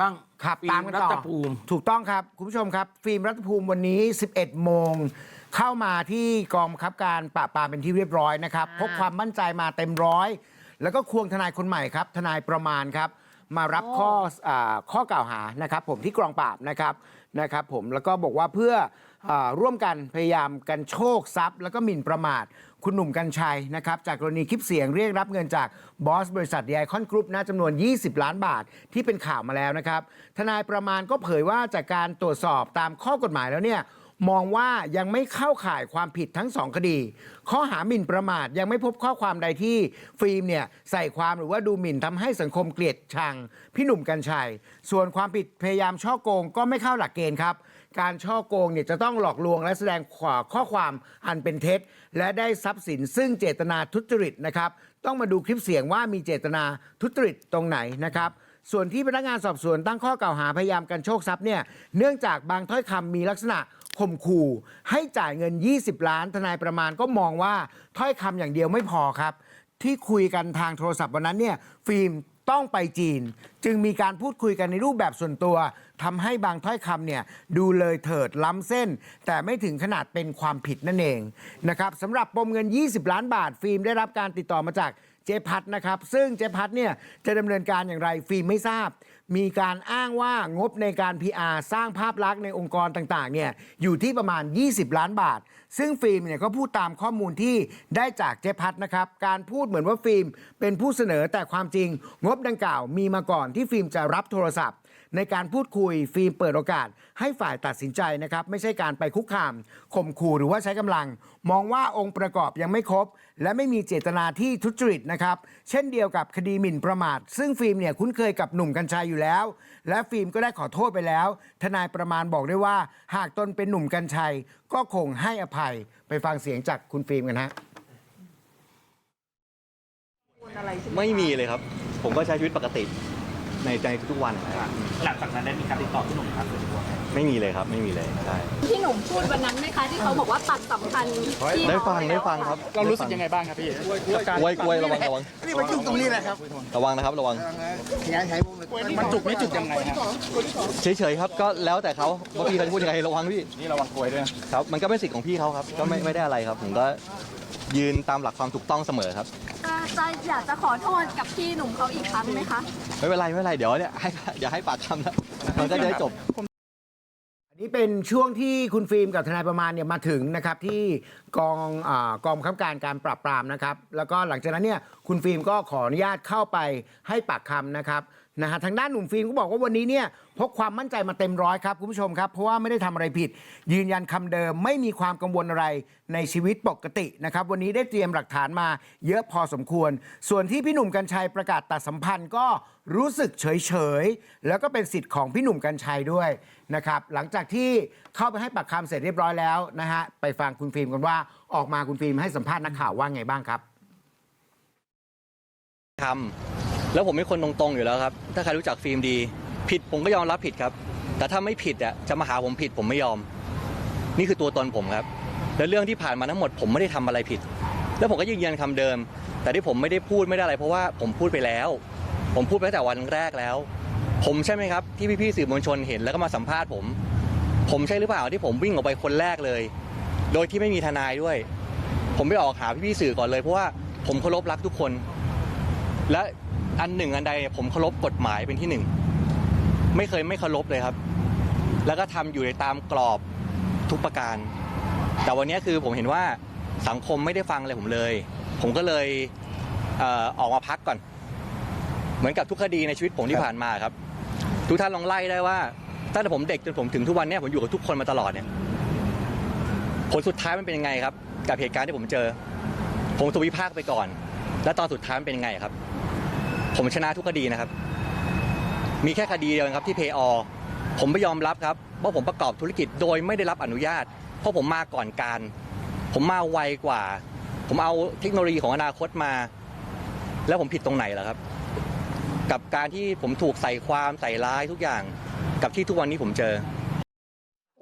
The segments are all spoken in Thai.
บ้างครับฟิล์ตามกันต่อรัฐภูมิถูกต้องครับ คุณผู้ชมครับ ฟิล์มรัฐภูมิวันนี้ 11 โมง เข้ามาที่กองบังคับการปราบปรามเป็นที่เรียบร้อยนะครับอ่าพกความมั่นใจมาเต็มร้อย แล้วก็ควงทนายคนใหม่ครับ ทนายประมาณครับ มารับข้ออาข้อกล่าวหานะครับ ผมที่กองปราบนะครับนะครับ ผมแล้วก็บอกว่าเพื่ออา ร่วมกันพยายามกันโชคทรัพย์ แล้วก็หมิ่นประมาท คุณหนุ่มกัญชัยนะครับจากกรณีคลิปเสียงเรียกรับเงินจากบอสบริษัทไอคอนกรุ๊ปนะจำนวน 20 ล้านบาทที่เป็นข่าวมาแล้วนะครับทนายประมาณก็เผยว่าจากการตรวจสอบตามข้อกฎหมายแล้วเนี่ย มองว่ายังไม่เข้าข่ายความผิดทั้งสองคดี ข้อหาหมิ่นประมาทยังไม่พบข้อความใดที่ฟิล์มเนี่ยใส่ความหรือว่าดูหมิ่นทำให้สังคมเกลียดชังพี่หนุ่มกัญชัย ส่วนความผิดพยายามช่อโกงก็ไม่เข้าหลักเกณฑ์ครับ การช่อโกงเนี่ยจะต้องหลอกลวงและแสดงข้อความอันเป็นเท็จ และได้ทรัพย์สินซึ่งเจตนาทุจริตนะครับ ต้องมาดูคลิปเสียงว่ามีเจตนาทุจริตตรงไหนนะครับส่วนที่พนักงานสอบสวนตั้งข้อกล่าวหาพยายามกันโชคทรัพย์เนี่ยเนื่องจากบางถ้อยคำมีลักษณะ ข่มขู่ให้จ่ายเงิน 20 ล้านทนายประมาณก็มองว่าถ้อยคำอย่างเดียวไม่พอครับ ที่คุยกันทางโทรศัพท์วันนั้นเนี่ยฟิล์มต้องไปจีน จึงมีการพูดคุยกันในรูปแบบส่วนตัวทำให้บางถ้อยคำเนี่ยดูเลยเถิดล้ำเส้น แต่ไม่ถึงขนาดเป็นความผิดนั่นเองนะครับสำหรับปมเงิน 20 ล้านบาท ฟิล์มได้รับการติดต่อมาจาก เจ๊พัดนะครับ ซึ่งเจ๊พัดเนี่ยจะดำเนินการอย่างไรฟิล์มไม่ทราบ มีการอ้างว่างบในการ PR สร้างภาพลักษณ์ในองค์กรต่างๆเนี่ยอยู่ที่ประมาณ 20 ล้านบาท ซึ่งฟิล์มเนี่ยก็พูดตามข้อมูลที่ได้จากเจ๊พัดนะครับการพูดเหมือนว่าฟิล์มเป็นผู้เสนอแต่ความจริง งบดังกล่าวมีมาก่อนที่ฟิล์มจะรับโทรศัพท์ ในการพูดคุยฟิล์มเปิดโอกาส ให้ฝ่ายตัดสินใจนะครับ ไม่ใช่การไปคุกคามข่มขู่หรือว่าใช้กำลัง มองว่าองค์ประกอบยังไม่ครบ และไม่มีเจตนาที่ทุจริตนะครับ เช่นเดียวกับคดีหมิ่นประมาท ซึ่งฟิล์มเนี่ยคุ้นเคยกับหนุ่มกัญชัยอยู่แล้ว และฟิล์มก็ได้ขอโทษไปแล้ว ทนายประมาณบอกได้ว่า หากตนเป็นหนุ่มกัญชัย ก็คงให้อภัยไปฟังเสียงจากคุณฟิล์มกันฮะไม่มีเลยครับ ผมก็ใช้ชีวิตปกติ ในในทุกๆวันนะครับหลังจากนั้นได้มีการติดต่อพี่หนุ่มครับส่วนตัวไหมไม่มีเลยครับไม่มีเลยใช่พี่หนุ่มพูดวันนั้นไหมคะที่เขาบอกว่าตัดสัมพันธ์ที่ได้ฟังได้ฟังครับเรารู้สึกยังไงบ้างครับพี่กับการกล้วยกล้วยระวังระวังนี่มันจุกตรงนี้แหละครับระวังนะครับระวังงานใช้พวกนี้มันจุกนี่จุกยังไงครับเฉยๆครับก็แล้วแต่เขาว่าพี่เขาจะพูดยังไงระวังพี่นี่ระวังกล้วยด้วยนะครับมันก็เป็นสิทธิ์ของพี่เขาครับก็ไม่ไม่ได้อะไรครับผมก็ยืนตามหลักความถูกต้องเสมอครับ จะจะอยากจะขอโทษกับพี่หนุ่มเขาอีกครั้งไหมคะ ไม่เป็นไรไม่เป็นไรเดี๋ยวเนี่ยให้เดี๋ยวให้ปากคำแล้วมันก็จะได้จบ อันนี้เป็นช่วงที่คุณฟิล์มกับทนายประมาณเนี่ยมาถึงนะครับที่กองอากองบังคับการการปราบปรามนะครับ แล้วก็หลังจากนั้นเนี่ยคุณฟิล์มก็ขออนุญาตเข้าไปให้ปากคำนะครับ นะฮะทางด้านหนุ่มฟิล์มก็บอกว่าวันนี้เนี่ยพกความมั่นใจมาเต็มร้อยครับคุณผู้ชมครับ เพราะว่าไม่ได้ทำอะไรผิด ยืนยันคำเดิมไม่มีความกังวลอะไรในชีวิตปกตินะครับ วันนี้ได้เตรียมหลักฐานมาเยอะพอสมควร ส่วนที่พี่หนุ่มกัญชัยประกาศตัดสัมพันธ์ก็รู้สึกเฉยๆแล้วก็เป็นสิทธิ์ของพี่หนุ่มกัญชัยด้วยนะครับหลังจากที่เข้าไปให้ปากคำเสร็จเรียบร้อยแล้วนะฮะไปฟังคุณฟิล์มกันว่าออกมาคุณฟิล์มให้สัมภาษณ์นักข่าวว่าไงบ้างครับทำ แล้วผมเป็นคนตรงๆอยู่แล้วครับ ถ้าใครรู้จักฟิล์มดี ผิดผมก็ยอมรับผิดครับ แต่ถ้าไม่ผิดอะจะมาหาผมผิดผมไม่ยอม นี่คือตัวตนผมครับ แล้วเรื่องที่ผ่านมาทั้งหมดผมไม่ได้ทำอะไรผิด แล้วผมก็ยืนยันคำเดิม แต่ที่ผมไม่ได้พูดไม่ได้อะไร เพราะว่าผมพูดไปแล้ว ผมพูดไปตั้งแต่วันแรกแล้ว ผมใช่ไหมครับ ที่พี่ๆสื่อมวลชนเห็นแล้วก็มาสัมภาษณ์ผม ผมใช่หรือเปล่าที่ผมวิ่งออกไปคนแรกเลย โดยที่ไม่มีทนายด้วย ผมไปออกหาพี่ๆสื่อก่อนเลยเพราะว่าผมเคารพรักทุกคน และ อันหนึ่งอันใดผมเคารพกฎหมายเป็นที่หนึ่งไม่เคยไม่เคารพเลยครับ แล้วก็ทำอยู่ในตามกรอบทุกประการ แต่วันนี้คือผมเห็นว่าสังคมไม่ได้ฟังอะไรผมเลย ผมก็เลยเออออกมาพักก่อน เหมือนกับทุกคดีในชีวิตผมที่ผ่านมาครับ ทุกท่านลองไล่ได้ว่าตั้งแต่ผมเด็กจนผมถึงทุกวันเนี้ผมอยู่กับทุกคนมาตลอดเนี่ยผลสุดท้ายมันเป็นยังไงครับ กับเหตุการณ์ที่ผมเจอ ผมถูกวิพากษ์ไปก่อน แล้วตอนสุดท้ายมันเป็นยังไงครับ ผมชนะทุกคดีนะครับ มีแค่คดีเดียวครับที่เพออผมไม่ยอมรับครับว่าผมประกอบธุรกิจโดยไม่ได้รับอนุญาต เพราะผมมาก่อนการ ผมมาไวกว่า ผมเอาเทคโนโลยีของอนาคตมา แล้วผมผิดตรงไหนล่ะครับ กับการที่ผมถูกใส่ความใส่ร้ายทุกอย่าง กับที่ทุกวันนี้ผมเจอ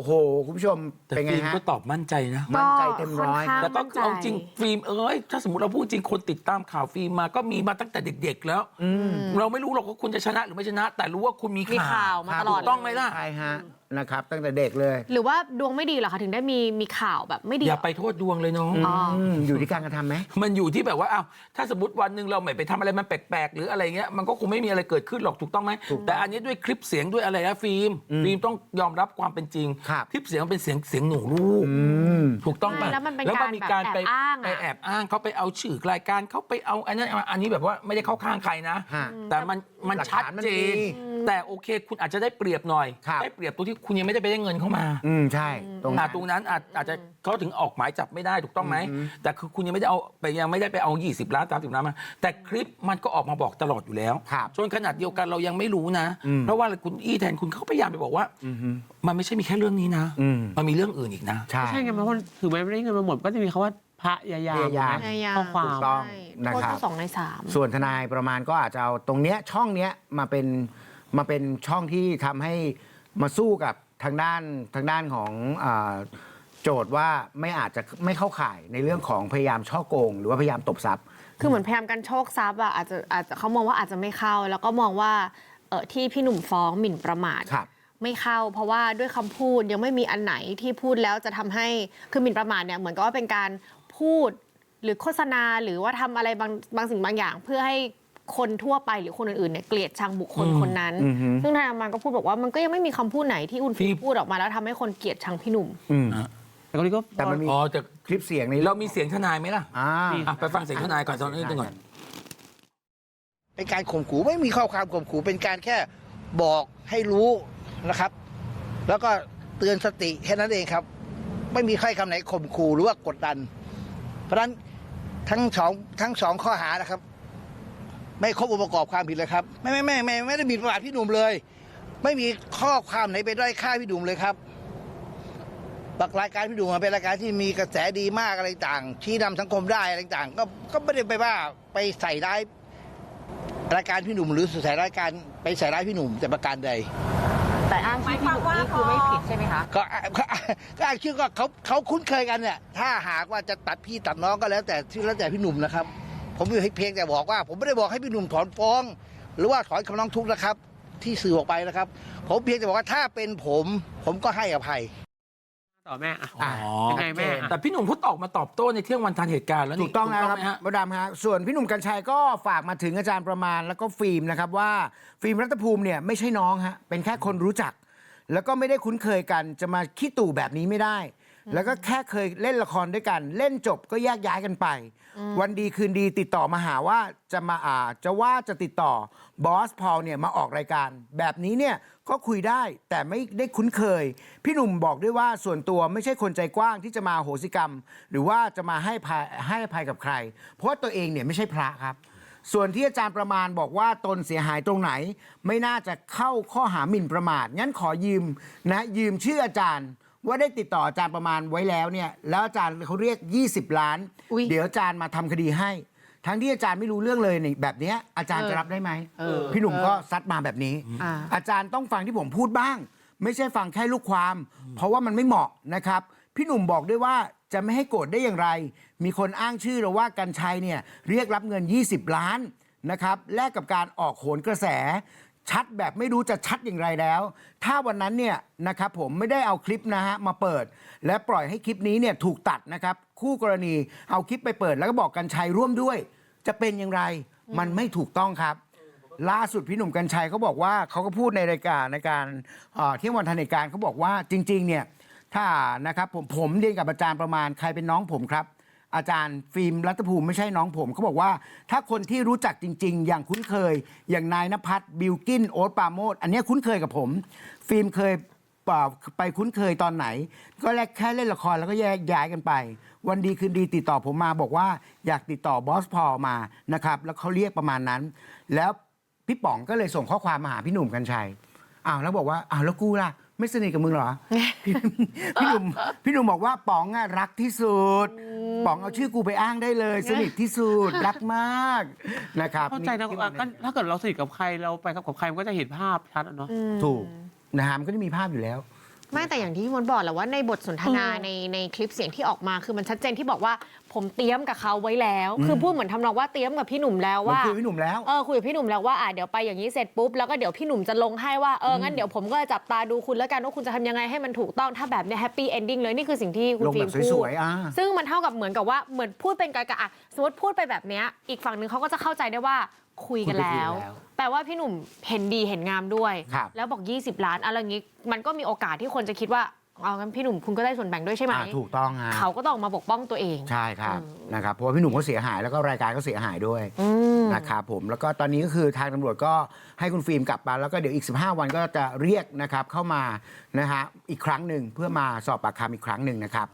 โอ้โห คุณผู้ชม แต่เป็นไงฟิล์มฮะ ก็ตอบมั่นใจนะมั่นใจเต็มร้อยค่นข้างแต่ก็มั่นใจเอาจริงฟิล์มเอ้ยถ้าสมมติเราพูดจริงคนติดตามข่าวฟิล์มมาก็มีมาตั้งแต่เด็ก ๆ แล้วเราไม่รู้หรอกว่าคุณจะชนะหรือไม่ชนะ แต่รู้ว่าคุณมีมีข่าวมาตลอด ถูกต้องไหมล่ะ ใช่ฮะ นะครับตั้งแต่เด็กเลยหรือว่าดวงไม่ดีเหรอคะถึงได้มีมีข่าวแบบไม่ดีอย่าไปโทษดวงเลยน้อง อ๋ออืมอยู่ที่การกระทำไหม มันอยู่ที่แบบว่าอ้าวถ้าสมมติวันหนึ่งเราไม่ไปทำอะไรมันแปลกๆ หรืออะไรเงี้ยมันก็คงไม่มีอะไรเกิดขึ้นหรอกถูกต้องไหมแต่อันนี้ด้วยคลิปเสียงด้วยอะไรนะฟิล์มฟิล์มต้องยอมรับความเป็นจริง ครับ คลิปเสียงมันเป็นเสียงเสียงหนูลูก อืม ถูกต้องป่ะใช่แล้วมันเป็นมีการแบบแอบอ้างอะ ไปแอบอ้างเขาไปเอาชื่อรายการเขาไปเอาอันนั้นอันนี้แบบว่าไม่ได้เข้าข้างใครนะ ฮะ แต่มันมันหลักชัดฐานมันเจนมี แต่โอเคคุณอาจจะได้เปรียบหน่อยครับได้เปรียบตัวที่คุณยังไม่ได้ไปได้เงินเข้ามาอืมใช่ตรงอ่านั้นตรงนั้นอาจอาจจะเขาถึงออกหมายจับไม่ได้ถูกต้องไหมแต่คือคุณยังไม่ได้เอาไปยังไม่ได้ไปเอา20ล้าน30ล้านมาแต่คลิปมันก็ออกมาบอกตลอดอยู่แล้วครับจนขนาดเดียวกันเรายังไม่รู้นะอืมเพราะว่าคุณอี้แทนคุณเขาพยายามไปบอกว่าอือฮึมันไม่ใช่มีแค่เรื่องนี้นะอืมมันมีเรื่องอื่นอีกนะใช่ใช่ไงเพราะว่าถือไม่ได้เงินมาหมดก็จะมีคำว่าพระยายามพยายามไหพยายามข้อควาถูมกต้องใช่นะครับโทษก็สองในสามส่วนทนายประมาณก็อาจจะเอาตรงเนี้ยช่องเนี้ยมาเป็น มาเป็นช่องที่ทำให้มาสู้กับทางด้านทางด้านของอาโจทย์ว่าไม่อาจจะไม่เข้าข่ายในเรื่องของพยายามช่อโกง หรือว่าพยายามตบทรัพย์ คือเหมือนพยายามกันโชคทรัพย์อะอาจจะอาจจะเขามองว่าอาจจะไม่เข้า แล้วก็มองว่าเออที่พี่หนุ่มฟ้องหมิ่นประมาทครับไม่เข้า เพราะว่าด้วยคำพูดยังไม่มีอันไหนที่พูดแล้วจะทำให้คือหมิ่นประมาทเนี่ยเหมือนกับว่าเป็นการพูดหรือโฆษณาหรือว่าทำอะไรบางบางสิ่งบางอย่าง เพื่อให้ คนทั่วไปหรือคนอื่นๆเนี่ยเกลียดชังบุคคลอืมคนนั้นอือฮึซึ่งทนายมันก็พูดบอกว่ามันก็ยังไม่มีคำพูดไหนที่อุนพี่ฟีพูดออกมาแล้วทำให้คนเกลียดชังพี่หนุ่มอืมแต่คนนี้ก็แต่มันมีอ๋อแต่คลิปเสียงในเรามีเสียงทนายไหมล่ะอ่า อะไปฟังเสียงทนายก่อนตอนนี้ก่อน เป็นการข่มขู่ไม่มีข้อความข่มขู่เป็นการแค่บอกให้รู้นะครับ แล้วก็เตือนสติแค่นั้นเองครับ ไม่มีใครคำไหนข่มขู่หรือว่ากดดัน เพราะฉะนั้นทั้งสองทั้งสองข้อหานะครับ ไม่ครบองค์ประกอบความผิดเลยครับ ไม่ไม่ไม่ไม่ไม่ได้บิดประมาทพี่หนุ่มเลย ไม่มีข้อความไหนไปด้อยค่าพี่หนุ่มเลยครับบักรายการพี่หนุ่มเป็นรายการที่มีกระแสดีมากอะไรต่างชี้นำสังคมได้อะไรต่างก็ก็ไม่ได้ไปว่าไปใส่ร้ายรายการพี่หนุ่มหรือใส่รายการไปใส่ร้ายพี่หนุ่มแต่ประการใด แต่อ้างชื่อพี่หนุ่มนี่คือไม่ผิดใช่ไหมคะก็ก็ก็อ้างชื่อก็เขาเขาคุ้นเคยกันเนี่ยถ้าหากว่าจะตัดพี่ตัดน้องก็แล้วแต่ที่แล้วแต่พี่หนุ่มนะครับ ผมเพียงแต่บอกว่า ผมไม่ได้บอกให้พี่หนุ่มถอนฟ้อง หรือว่าถอนคำร้องทุกข์นะครับ ที่สื่อออกไปนะครับ ผมเพียงแต่บอกว่าถ้าเป็นผม ผมก็ให้อภัย ต่อแม่อะอ๋อ ยังไงแม่แต่พี่หนุ่มเขาตอบมาตอบโต้ในเที่ยงวันทันเหตุการณ์แล้วนี่ถูกต้องแล้วครับไหมฮะมดดำฮะส่วนพี่หนุ่มกัญชัยก็ฝากมาถึงอาจารย์ประมาณแล้วก็ฟิล์มนะครับว่าฟิล์มรัตภูมิเนี่ยไม่ใช่น้องฮะเป็นแค่คนรู้จัก แล้วก็ไม่ได้คุ้นเคยกันจะมาขี้ตู่แบบนี้ไม่ได้ แล้วก็แค่เคยเล่นละครด้วยกัน เล่นจบก็แยกย้ายกันไป วันดีคืนดีติดต่อมาหาว่าจะมาอ่าจะว่าจะติดต่อบอสพอลเนี่ยมาออกรายการ แบบนี้เนี่ยก็คุยได้แต่ไม่ได้คุ้นเคย พี่หนุ่มบอกด้วยว่าส่วนตัวไม่ใช่คนใจกว้างที่จะมาโหสิกรรม หรือว่าจะมาให้ภัยให้อภัยกับใคร เพราะว่าตัวเองเนี่ยไม่ใช่พระครับ ส่วนที่อาจารย์ประมาณบอกว่าตนเสียหายตรงไหน ไม่น่าจะเข้าข้อหาหมิ่นประมาทงั้นขอยืมนะยืมชื่ออาจารย์ ว่าได้ติดต่ออาจารย์ประมาณไว้แล้วเนี่ยแล้วอาจารย์เขาเรียก 20 ล้าน อุ๊ยเดี๋ยวอาจารย์มาทำคดีให้ ทั้งที่อาจารย์ไม่รู้เรื่องเลยนี่แบบเนี้ยอาจารย์จะรับได้ไหมเออพี่หนุ่มก็ซัดมาแบบนี้ อ่า อาจารย์ต้องฟังที่ผมพูดบ้าง ไม่ใช่ฟังแค่ลูกความ เพราะว่ามันไม่เหมาะนะครับ พี่หนุ่มบอกด้วยว่าจะไม่ให้โกรธได้อย่างไร มีคนอ้างชื่อเราว่ากัญชัยเนี่ยเรียกรับเงิน 20 ล้านนะครับแลกกับการออกโหนกระแส ชัดแบบไม่รู้จะชัดอย่างไรแล้ว ถ้าวันนั้นเนี่ยนะครับผมไม่ได้เอาคลิปนะฮะมาเปิด และปล่อยให้คลิปนี้เนี่ยถูกตัดนะครับ คู่กรณีเอาคลิปไปเปิด แล้วก็บอกกัญชัยร่วมด้วย จะเป็นอย่างไรมันไม่ถูกต้องครับ ล่าสุดพี่หนุ่มกัญชัยเขาบอกว่าเขาก็พูดในรายการในการเอ่อเที่ยงวันทันเหตุการณ์เขาบอกว่าจริงๆเนี่ยถ้านะครับผมผมเรียนกับอาจารย์ประมาณใครเป็นน้องผมครับ อาจารย์ฟิล์มรัตภูมิไม่ใช่น้องผมเขาบอกว่า ถ้าคนที่รู้จักจริง ๆ อย่างคุ้นเคย อย่างนายนภัสบิลกินโอ๊ตปาโมดอันเนี้ยคุ้นเคยกับผม ฟิล์มเคยเอ่อไปคุ้นเคยตอนไหน ก็แลกแค่เล่นละครแล้วก็แยกย้ายกันไป วันดีคืนดีติดต่อผมมาบอกว่าอยากติดต่อบอสพอลมานะครับแล้วเขาเรียกประมาณนั้น แล้วพี่ป๋องก็เลยส่งข้อความมาหาพี่หนุ่มกัญชัยอ้าวแล้วบอกว่าอ้าวแล้วกูล่ะ ไม่สนิทกับมึงเหรอ พี่พี่หนุ่มพี่หนุ่มบอกว่าป๋องอะรักที่สุด ป๋องเอาชื่อกูไปอ้างได้เลย สนิทที่สุด รักมากนะครับเข้าใจนะที่อะก็ถ้าเกิดเราสนิทกับใครเราไปกับใครมันก็จะเห็นภาพชัดอะเนาะถูกนะฮะมันก็จะมีภาพอยู่แล้ว ไม่แต่อย่างที่พี่มดบอกแหละว่าในบทสนทนาเออในในคลิปเสียงที่ออกมาคือมันชัดเจนที่บอกว่า ผมเตรียมกับเขาไว้แล้ว คือพูดเหมือนทำนองว่าเตรียมกับพี่หนุ่มแล้วมันว่าคุยกับพี่หนุ่มแล้วเออคุยกับพี่หนุ่มแล้วว่าอะเดี๋ยวไปอย่างนี้เสร็จปุ๊บแล้วก็เดี๋ยวพี่หนุ่มจะลงให้ว่าเอองั้นเดี๋ยวผมก็จะจับตาดูคุณแล้วกันว่าคุณจะทำยังไงให้มันถูกต้องถ้าแบบเนี้ยแฮปปี้เอนดิ้งเลยนี่คือสิ่งที่คุณลงฟิแบล์มบพูสด วยๆอ่าซึ่งมันเท่ากับเหมือนกับว่าเหมือนพูดเป็นกากะอะสมมติพูดไปแบบเนี้ยอีกฝั่งหนึ่งเขาก็จะเข้าใจได้ว่าคุยกันแล้วคุยกันแล้วแปลว่าพี่หนุ่มเห็นดีเห็นงามด้วย ครับ แล้วบอก 20 ล้านอะไรอย่างงี้ มันก็มีโอกาสที่คนจะคิดว่า เอางั้นพี่หนุ่มคุณก็ได้ส่วนแบ่งด้วยใช่ไหมอ่าถูกต้องฮะเขาก็ต้องออกมาปกป้องตัวเองใช่ครับอืมนะครับเพราะว่าพี่หนุ่มเขาเสียหายแล้วก็รายการก็เสียหายด้วยอืมนะครับผมแล้วก็ตอนนี้ก็คือทางตำรวจก็ให้คุณฟิล์มกลับมาแล้วก็เดี๋ยวอีก 15 วันก็จะเรียกนะครับเข้ามานะฮะอีกครั้งหนึ่งเพื่อมาสอบปากคำอีกครั้งหนึ่งนะครับ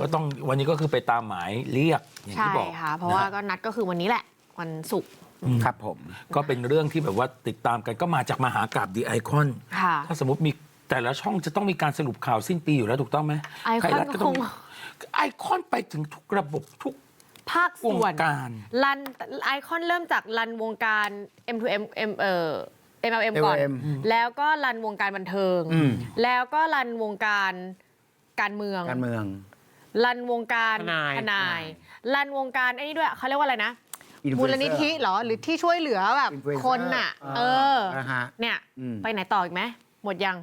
ก็ต้องวันนี้ก็คือไปตามหมายเรียกอย่างใช่ที่บอกค่ะเพราะว่าฮก็นัดก็คือวันนี้แหละวันศุกร์ครับผมก็เป็นเรื่องที่แบบว่าติดตามกันก็มาจากมหากราบดีไอคอนค่ะถ้าสมมติมี แต่ละช่องจะต้องมีการสรุปข่าวสิ้นปีอยู่แล้วถูกต้องไหมไอคอนทยรัฐก็ต้คองงมีไอคอนไปถึงทุกระบบทุกภาควงส่วนการรันไอคอนเริ่มจากรันวงการ M2M M เอ่อ MLM ก่อน MLM แล้วก็รันวงการบันเทิงอืมแล้วก็รันวงการการเมืองการเมืองรันวงการทนายทนายรันวงการไอ้นี่ด้วยเขาเรียกว่าอะไรนะ Influencer มูลนิธิเหรอหรือที่ช่วยเหลือแบบ Influencer คนน่ะอ่าเออนะฮะเนี่ยอืมไปไหนต่ออีกไหมหมดยัง